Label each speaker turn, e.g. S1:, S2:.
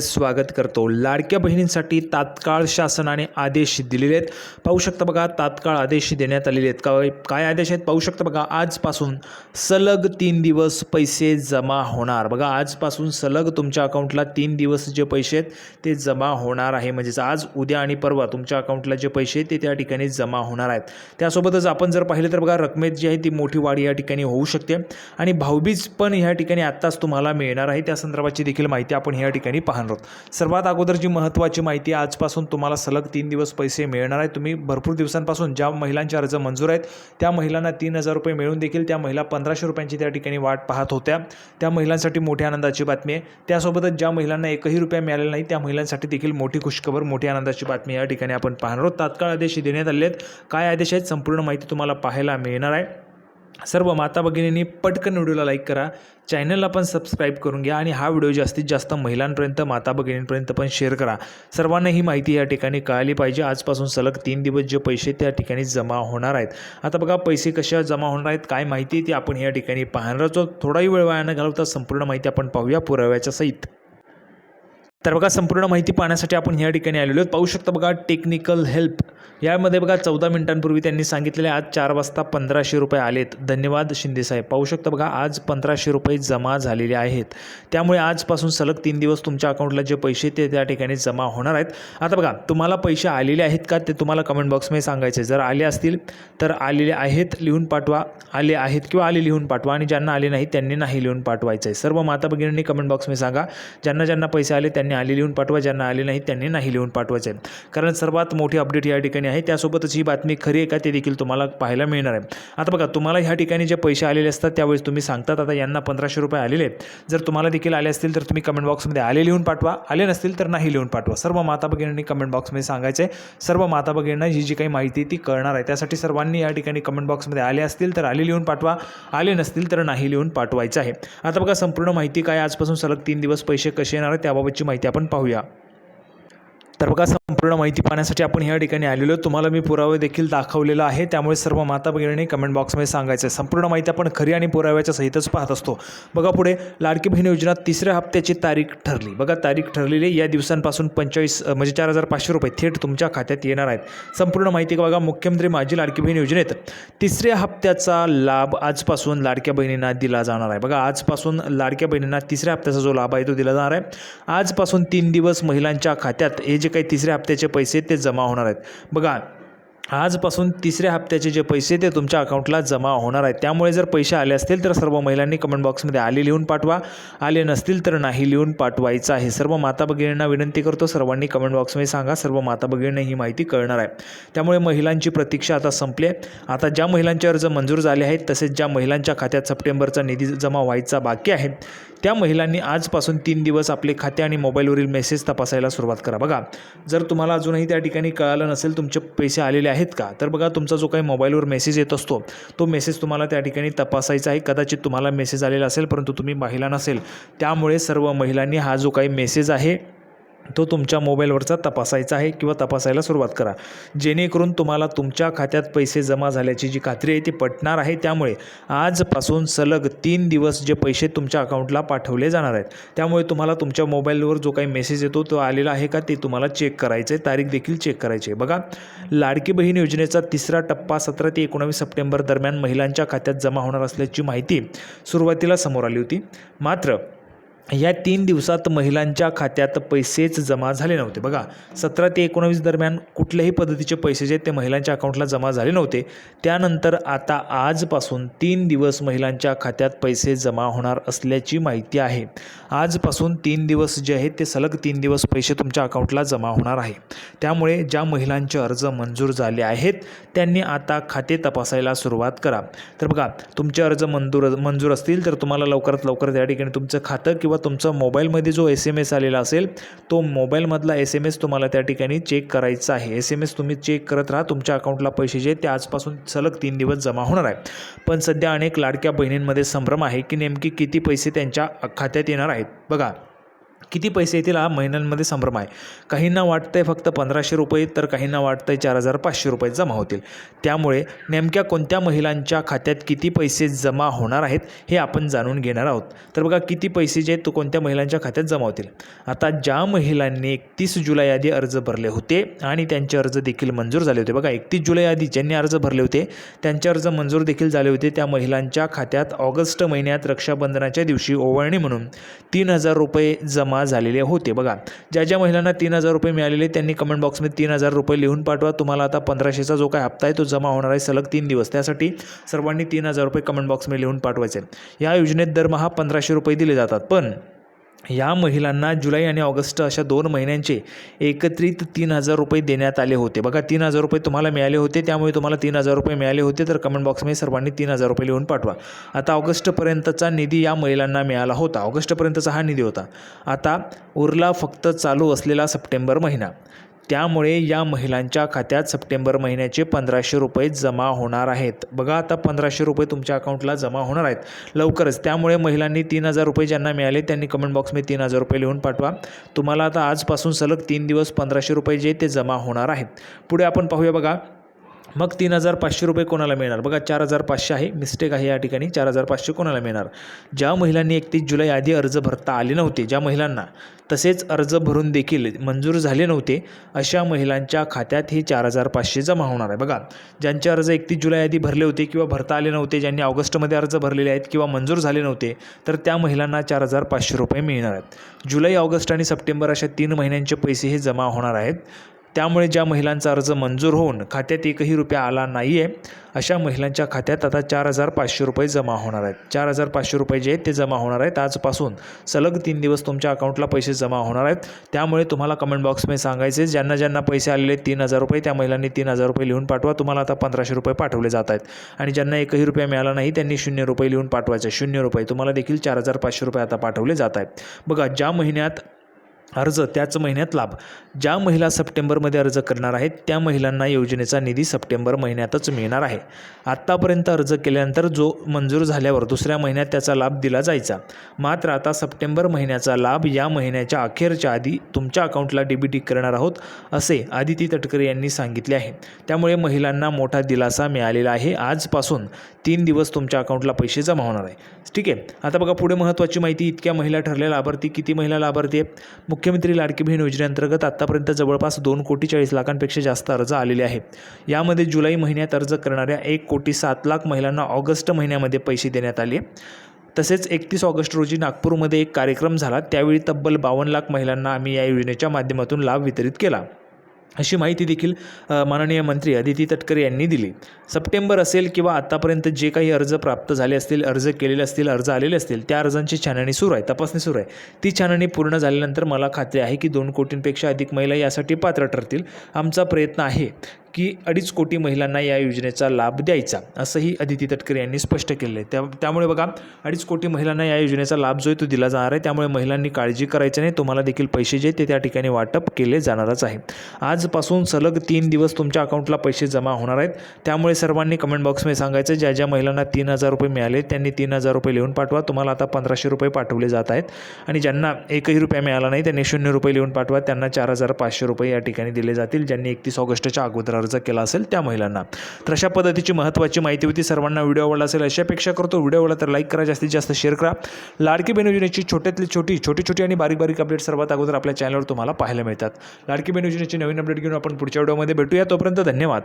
S1: स्वागत करतो. लाडक्या बहिणींसाठी तात्काळ शासनाने आदेश दिलेले आहेत. पाहू शकता बघा तात्काळ आदेश देण्यात आलेले आहेत. काय काय आदेश आहेत? पाहू शकता बघा आजपासून सलग तीन दिवस पैसे जमा होणार. बघा आजपासून सलग तुमच्या अकाउंटला तीन दिवस जे पैसे आहेत ते जमा होणार आहे. म्हणजेच आज उद्या आणि परवा तुमच्या अकाउंटला जे पैसे आहेत ते त्या ठिकाणी जमा होणार आहेत. त्यासोबतच आपण जर पाहिलं तर बघा रकमेत जी आहे ती मोठी वाढ या ठिकाणी होऊ शकते. आणि भाऊबीज पण ह्या ठिकाणी आत्ताच तुम्हाला मिळणार आहे. त्या संदर्भाची देखील माहिती आपण ह्या ठिकाणी पाहणार आहोत. सर्वात अगोदर जी महत्त्वाची माहिती आहे, आजपासून तुम्हाला सलग तीन दिवस पैसे मिळणार आहेत तुम्ही भरपूर दिवसांपासून ज्या महिलांचे अर्ज मंजूर आहेत त्या महिलांना तीन हजार रुपये मिळून देखील त्या महिला पंधराशे रुपयांची त्या ठिकाणी वाट पाहत होत्या. त्या महिलांसाठी मोठ्या आनंदाची बातमी आहे. त्यासोबतच ज्या महिलांना एकही रुपया मिळालेला नाही त्या महिलांसाठी देखील मोठी खुशखबर मोठी आनंदाची बातमी या ठिकाणी आपण पाहणार आहोत. तात्काळ आदेश देण्यात आले आहेत. काय आदेश आहेत संपूर्ण माहिती तुम्हाला पाहायला मिळणार आहे. सर्व माता भगिनींनी पटकन व्हिडिओला लाईक करा. चॅनलला पण सबस्क्राईब करून घ्या आणि हा व्हिडिओ जास्तीत जास्त महिलांपर्यंत माता भगिनींपर्यंत पण शेअर करा. सर्वांना ही माहिती या ठिकाणी कळाली पाहिजे. आजपासून सलग तीन दिवस जे पैसे त्या ठिकाणी जमा होणार आहेत. आता बघा पैसे कशा जमा होणार आहेत काय माहिती आहे ती आपण या ठिकाणी पाहणार आहोत. थोडाही वेळ वयानं घालवता संपूर्ण माहिती आपण पाहूया पुराव्याच्या सहित. तर बघा संपूर्ण माहिती पाहण्यासाठी आपण या ठिकाणी आलेलो आहोत. पाहू शकता बघा टेक्निकल हेल्प यामध्ये बघा चौदा मिनिटांपूर्वी त्यांनी सांगितलेले आज चार वाजता पंधराशे रुपये आलेत. धन्यवाद शिंदेसाहेब पाहू शकता बघा आज पंधराशे रुपये जमा झालेले आहेत. त्यामुळे आजपासून सलग तीन दिवस तुमच्या अकाउंटला जे पैसे ते त्या ठिकाणी जमा होणार आहेत. आता बघा तुम्हाला पैसे आलेले आहेत का ते तुम्हाला कमेंट बॉक्समध्ये सांगायचे जर आले असतील तर आलेले आहेत लिहून पाठवा. आले आहेत किंवा आले लिहून पाठवा. आणि ज्यांना आले नाही त्यांनी नाही लिहून पाठवायचं आहे सर्व माता भगिनींनी कमेंट बॉक्समध्ये सांगा. ज्यांना ज्यांना पैसे आले त्यांनी आले लिहून पाठवा ज्यांना आले नाही त्यांनी नाही लिहून पाठवायचे. आहे कारण सर्वात मोठी अपडेट या ठिकाणी आहे त्यासोबतच ही बातमी खरी आहे का ते देखील तुम्हाला पाहायला मिळणार आहे. आता बघा तुम्हाला ह्या ठिकाणी जे पैसे आलेले असतात त्यावेळेस तुम्ही सांगतात आता यांना पंधराशे रुपये आलेले आहेत. जर तुम्हाला देखील आले असतील तर तुम्ही कमेंट बॉक्समध्ये आले लिहून पाठवा आले नसतील तर नाही लिहून पाठवा. सर्व माता भगिनींनी कमेंट बॉक्समध्ये सांगायचं आहे सर्व माता भगिनींना जी जी काही माहिती ती कळणार आहे. त्यासाठी सर्वांनी या ठिकाणी कमेंट बॉक्समध्ये आले असतील तर आले लिहून पाठवा आले नसतील तर नाही लिहून पाठवायचं आहे. आता बघा संपूर्ण माहिती काय आजपासून सलग तीन दिवस पैसे कसे येणार आहे त्याबाबतची माहिती आपण पाहूया. तर बघा संपूर्ण माहिती पाहण्यासाठी आपण ह्या ठिकाणी आलेलो तुम्हाला मी पुरावे देखील दाखवलेला आहे. त्यामुळे सर्व माता भगिनींनी कमेंट बॉक्समध्ये सांगायचं आहे. संपूर्ण माहिती आपण खरी आणि पुराव्याच्या सहितच पाहत असतो. बघा पुढे लाडकी बहीण योजना तिसऱ्या हप्त्याची तारीख ठरली. बघा तारीख ठरलेली या दिवसांपासून पंचेचाळीस म्हणजे चार हजार पाचशे रुपये थेट तुमच्या खात्यात येणार आहेत. संपूर्ण माहिती बघा मुख्यमंत्री माझी लाडकी बहीण योजनेत. तिसऱ्या हप्त्याचा लाभ आजपासून लाडक्या बहिणींना दिला जाणार आहे. बघा आजपासून लाडक्या बहिणींना तिसऱ्या हप्त्याचा जो लाभ आहे तो दिला जाणार आहे. आजपासून तीन दिवस महिलांच्या खात्यात हे जे काही तिसऱ्या हप्त्याचे पैसे ते जमा होणार आहेत. बघा आजपासून तिसऱ्या हप्त्याचे जे पैसे ते तुमच्या अकाउंटला जमा होणार आहेत. त्यामुळे जर पैसे आले असतील तर सर्व महिलांनी कमेंट बॉक्समध्ये आले लिहून पाठवा. आले नसतील तर नाही लिहून पाठवायचं आहे. सर्व माता भगिनींना विनंती करतो सर्वांनी कमेंट बॉक्समध्ये सांगा. सर्व माता भगिनींना ही माहिती कळणार आहे. त्यामुळे महिलांची प्रतीक्षा आता संपली आहे. आता ज्या महिलांचे अर्ज मंजूर झाले आहेत तसेच ज्या महिलांच्या खात्यात सप्टेंबरचा निधी जमा व्हायचा बाकी आहे त्या महिलांनी आजपासून तीन दिवस आपले खाते आणि मोबाईलवरील मेसेज तपासायला सुरुवात करा. बघा जर तुम्हाला अजूनही त्या ठिकाणी कळालं नसेल तुमचे पैसे आलेले आहेत का? तर बघा तुमचा जो काही मोबाईलवर मेसेज येत असतो तो मेसेज तुम्हाला त्या ठिकाणी तपासायचा आहे. कदाचित तुम्हाला मेसेज आलेला असेल परंतु तुम्ही महिला नसेल. त्यामुळे सर्व महिलांनी हा जो काही मेसेज आहे तो तुमच्या मोबाईलवरचा तपासायचा आहे किंवा तपासायला सुरुवात करा. जेणेकरून तुम्हाला तुमच्या खात्यात पैसे जमा झाल्याची जी खात्री आहे ती पटणार आहे. त्यामुळे आजपासून सलग तीन दिवस जे पैसे तुमच्या अकाउंटला पाठवले जाणार आहेत. त्यामुळे तुम्हाला तुमच्या मोबाईलवर जो काही मेसेज येतो तो आलेला आहे का ते तुम्हाला चेक करायचं आहे तारीख देखील चेक करायची आहे. बघा लाडकी बहीण योजनेचा तिसरा टप्पा सतरा ते एकोणावीस सप्टेंबर दरम्यान महिलांच्या खात्यात जमा होणार असल्याची माहिती सुरुवातीला समोर आली होती. मात्र या तीन दिवसात महिलांच्या खात्यात पैसेच जमा झाले नव्हते. बघा सतरा ते एकोणावीस दरम्यान कुठल्याही पद्धतीचे पैसे जे ते महिलांच्या अकाउंटला जमा झाले नव्हते. त्यानंतर आता आजपासून तीन दिवस महिलांच्या खात्यात पैसे जमा होणार असल्याची माहिती आहे. आजपासून तीन दिवस जे आहेत ते सलग तीन दिवस पैसे तुमच्या अकाउंटला जमा होणार आहे. त्यामुळे ज्या महिलांचे अर्ज मंजूर झाले आहेत त्यांनी आता खाते तपासायला सुरुवात करा. तर बघा तुमचे अर्ज मंजूर मंजूर असतील तर तुम्हाला लवकरात लवकर त्या ठिकाणी तुमचं खातं किंवा तुमचा मोबाईलमध्ये जो एस एम एस आलेला असेल तो मोबाईलमधला एस एम एस तुम्हाला त्या ठिकाणी चेक करायचा आहे. एस एम एस तुम्ही चेक करत राहा. तुमच्या अकाउंटला पैसे जे ते आजपासून सलग तीन दिवस जमा होणार आहे. पण सध्या अनेक लाडक्या बहिणींमध्ये संभ्रम आहे की नेमकी किती पैसे त्यांच्या खात्यात येणार आहेत. बघा किती पैसे येतील हा महिन्यांमध्ये संभ्रम आहे. काहींना वाटतं आहे फक्त पंधराशे रुपये तर काहींना वाटतं आहे चार हजार पाचशे रुपये जमा होतील. त्यामुळे नेमक्या कोणत्या महिलांच्या खात्यात किती पैसे जमा होणार आहेत हे आपण जाणून घेणार आहोत. तर बघा किती पैसे जे आहेत तो कोणत्या महिलांच्या खात्यात जमा होतील? आता ज्या महिलांनी एकतीस जुलै आधी अर्ज भरले होते आणि त्यांचे अर्ज देखील मंजूर झाले होते. बघा एकतीस जुलै आधी ज्यांनी अर्ज भरले होते त्यांचे अर्ज मंजूर देखील झाले होते. त्या महिलांच्या खात्यात ऑगस्ट महिन्यात रक्षाबंधनाच्या दिवशी ओवाळणी म्हणून तीन हजार रुपये जमा झालेले होते. बघा ज्या ज्या महिलांना तीन हजार रुपये मिळालेले त्यांनी कमेंट बॉक्समध्ये तीन हजार रुपये लिहून पाठवा. तुम्हाला आता पंधराशेचा जो काय हप्ता आहे तो जमा होणार आहे सलग तीन दिवस. त्यासाठी सर्वांनी तीन हजार रुपये कमेंट बॉक्समध्ये लिहून पाठवायचे. या योजनेत दरमहा पंधराशे रुपये दिले जातात. पण या महिलांना जुलै आणि ऑगस्ट अशा दोन महिन्यांचे एकत्रित तीन हजार रुपये देण्यात आले होते. बघा तीन हजार रुपये तुम्हाला मिळाले होते त्यामुळे तुम्हाला तीन हजार रुपये मिळाले होते. तर कमेंट बॉक्समध्ये सर्वांनी तीन हजार रुपये लिहून पाठवा. आता ऑगस्टपर्यंतचा निधी या महिलांना मिळाला होता. ऑगस्टपर्यंतचा हा निधी होता. आता उरला फक्त चालू असलेला सप्टेंबर महिना. त्यामुळे या महिलांच्या खात्यात सप्टेंबर महिन्याचे पंधराशे रुपये जमा होणार आहेत. बघा आता पंधराशे रुपये तुमच्या अकाउंटला जमा होणार आहेत. लवकरच. त्यामुळे महिलांनी तीन हजार रुपये ज्यांना मिळाले त्यांनी कमेंट बॉक्समध्ये तीन हजार रुपये लिहून पाठवा. तुम्हाला आता आजपासून सलग तीन दिवस पंधराशे रुपये जे ते जमा होणार आहेत. पुढे आपण पाहूया बघा. मग तीन हजार पाचशे रुपये कोणाला मिळणार? बघा चार हजार पाचशे आहे. मिस्टेक आहे या ठिकाणी. चार हजार पाचशे कोणाला मिळणार? ज्या महिलांनी एकतीस जुलै आधी अर्ज भरता आले नव्हते ज्या महिलांना तसेच अर्ज भरून देखील मंजूर झाले नव्हते अशा महिलांच्या खात्यात हे चार हजार पाचशे जमा होणार आहे. बघा ज्यांचे अर्ज एकतीस जुलै आधी भरले होते किंवा भरता आले नव्हते ज्यांनी ऑगस्टमध्ये अर्ज भरलेले आहेत किंवा मंजूर झाले नव्हते तर त्या महिलांना चार हजार पाचशे रुपये मिळणार आहेत. जुलै ऑगस्ट आणि सप्टेंबर अशा तीन महिन्यांचे पैसे हे जमा होणार आहेत. त्यामुळे ज्या महिलांचा अर्ज मंजूर होऊन खात्यात एकही रुपया आला नाही आहे अशा महिलांच्या खात्यात आता चार हजार पाचशे रुपये जमा होणार आहेत. चार हजार पाचशे रुपये जे आहेत ते जमा होणार आहेत. आजपासून सलग तीन दिवस तुमच्या अकाउंटला पैसे जमा होणार आहेत. त्यामुळे तुम्हाला कमेंट बॉक्समध्ये सांगायचे ज्यांना ज्यांना पैसे आलेले तीन हजार रुपये त्या महिलांनी तीन हजार रुपये लिहून पाठवा. तुम्हाला आता पंधराशे रुपये पाठवले जात आहेत. आणि ज्यांना एकही रुपया मिळाला नाही त्यांनी शून्य रुपये लिहून पाठवायचे. शून्य रुपये. तुम्हाला देखील चार हजार पाचशे रुपये आता पाठवले जात आहेत. बघा ज्या महिन्यात अर्ज त्याच महिन्यात लाभ. ज्या महिला सप्टेंबरमध्ये अर्ज करणार आहेत त्या महिलांना योजनेचा निधी सप्टेंबर महिन्यातच मिळणार आहे. आत्तापर्यंत अर्ज केल्यानंतर जो मंजूर झाल्यावर दुसऱ्या महिन्यात त्याचा लाभ दिला जायचा. मात्र आता सप्टेंबर महिन्याचा लाभ या महिन्याच्या अखेरच्या आधी तुमच्या अकाउंटला डीबीटी करणार आहोत असे आदिती तटकरे यांनी सांगितले आहे. त्यामुळे महिलांना मोठा दिलासा मिळालेला आहे. आजपासून तीन दिवस तुमच्या अकाउंटला पैसे जमा होणार आहे. ठीक आहे. आता बघा पुढे महत्त्वाची माहिती. इतक्या महिला ठरल्या लाभार्थी किती महिला लाभार्थी आहे मुख्यमंत्री लाडकी बहीण योजनेअंतर्गत आत्तापर्यंत जवळपास दोन कोटी चाळीस लाखांपेक्षा जास्त अर्ज आलेले आहेत. यामध्ये जुलै महिन्यात अर्ज करणाऱ्या एक कोटी सात लाख महिलांना ऑगस्ट महिन्यामध्ये पैसे देण्यात आले. तसेच एकतीस ऑगस्ट रोजी नागपूरमध्ये एक कार्यक्रम झाला. त्यावेळी तब्बल बावन्न लाख महिलांना आम्ही या योजनेच्या माध्यमातून लाभ वितरित केला. अशी माहिती देखील माननीय मंत्री अदिती तटकरे यांनी दिली. सप्टेंबर असेल किंवा आतापर्यंत जे काही अर्ज प्राप्त झाले असतील अर्ज केलेले असतील अर्ज आलेले असतील त्या अर्जांची छाननी सुरू आहे तपासणी सुरू आहे. ती छाननी पूर्ण झाल्यानंतर मला खात्री आहे की दोन कोटींपेक्षा अधिक महिला यासाठी पात्र ठरतील. आमचा प्रयत्न आहे की अडीच कोटी महिलांना या योजनेचा लाभ द्यायचा असंही अदिती तटकरे यांनी स्पष्ट केलं आहे त्या त्यामुळे बघा अडीच कोटी महिलांना या योजनेचा लाभ जो आहे तो दिला जाणार आहे. त्यामुळे महिलांनी काळजी करायची नाही तुम्हाला देखील पैसे जे ते त्या ठिकाणी वाटप केले जाणारच आहे. आजपासून सलग तीन दिवस तुमच्या अकाउंटला पैसे जमा होणार आहेत. त्यामुळे सर्वांनी कमेंट बॉक्समध्ये सांगायचं ज्या ज्या महिलांना तीन हजार रुपये मिळाले त्यांनी तीन हजार रुपये लिहून पाठवा. तुम्हाला आता पंधराशे रुपये पाठवले जात आहेत. आणि ज्यांना एकही रुपया मिळाला नाही त्यांनी शून्य रुपये लिहून पाठवा. त्यांना चार हजार पाचशे रुपये या ठिकाणी दिले जातील ज्यांनी एकतीस ऑगस्टच्या अगोदर अर्ज केला असेल त्या महिलांना. तर अशा पद्धतीची महत्त्वाची माहिती होती. सर्वांना व्हिडिओ आवडला असेल अशी अपेक्षा करतो. व्हिडिओ आवडला तर लाईक करा जास्तीत जास्त शेअर करा. लाडकी बहीण योजनेची छोट्यातली छोटी छोटी छोटी आणि बारीक बारीक अपडेट सर्वात अगोदर आपल्या चॅनलवर तुम्हाला पाहायला मिळतात. लाडकी बहीण योजनेची नवीन अपडेट घेऊन आपण पुढच्या व्हिडिओमध्ये भेटूया. तोपर्यंत धन्यवाद.